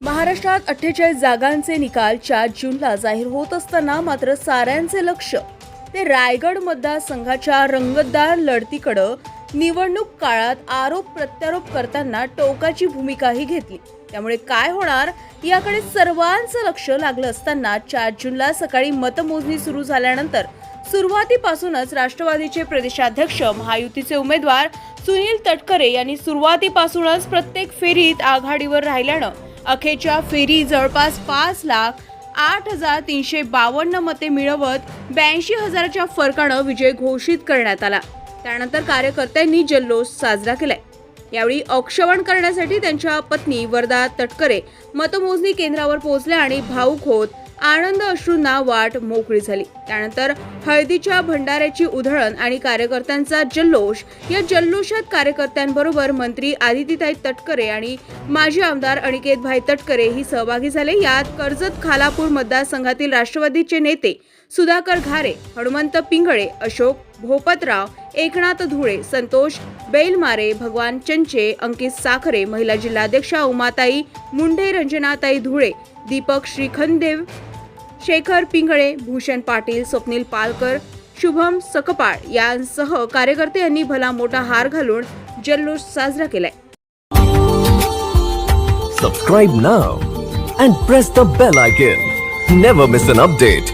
महाराष्ट्रात अठ्ठेचाळीस जागांचे निकाल चार जूनला जाहीर होत असताना मात्र साऱ्यांचे लक्ष ते रायगड मतदारसंघाच्या रंगतदार लढतीकडं. निवडणूक काळात आरोप प्रत्यारोप करताना टोकाची भूमिकाही घेतली. त्यामुळे काय होणार याकडे सर्वांचं लक्ष लागलं असताना चार जूनला सकाळी मतमोजणी सुरू झाल्यानंतर सुरुवातीपासूनच राष्ट्रवादीचे प्रदेशाध्यक्ष महायुतीचे उमेदवार सुनील तटकरे यांनी सुरुवातीपासूनच प्रत्येक फेरीत आघाडीवर राहिल्यानं अखेरच्या फेरी जवळपास पाच लाख आठ हजार तीनशे बावन्न मते मिळवत ब्याऐंशी हजाराच्या फरकानं विजय घोषित करण्यात आला. त्यानंतर कार्यकर्त्यांनी जल्लोष साजरा केलाय. यावेळी औक्षवण करण्यासाठी त्यांच्या पत्नी वरदा तटकरे मतमोजणी केंद्रावर पोहोचल्या आणि भाऊक होत आनंद अश्रूंना वाट मोकळी झाली. त्यानंतर हळदीच्या भंडाऱ्याची उधळण आणि कार्यकर्त्यांचा जल्लोष. या जल्लोषात कार्यकर्त्यांबरोबर मंत्री आदितीताई तटकरे आणि माजी आमदार अनिकेतभाई तटकरे ही सहभागी झाले. यात कर्जत खालापूर मतदारसंघातील राष्ट्रवादीचे नेते सुधाकर घारे हनुमंत पिंगळे अशोक भोपतराव एकनाथ धुळे संतोष बेलमारे भगवान चंचे अंकित साखरे महिला जिल्हाध्यक्षा उमाताई मुंढे रंजनाताई धुळे दीपक श्रीखंदेव शेखर पिंगळे भूषण पाटील स्वप्नील पालकर शुभम सकपाळ यांसह कार्यकर्ते यांनी भला मोठा हार घालून जल्लोष साजरा केलाय. Subscribe now and press the bell icon never miss an update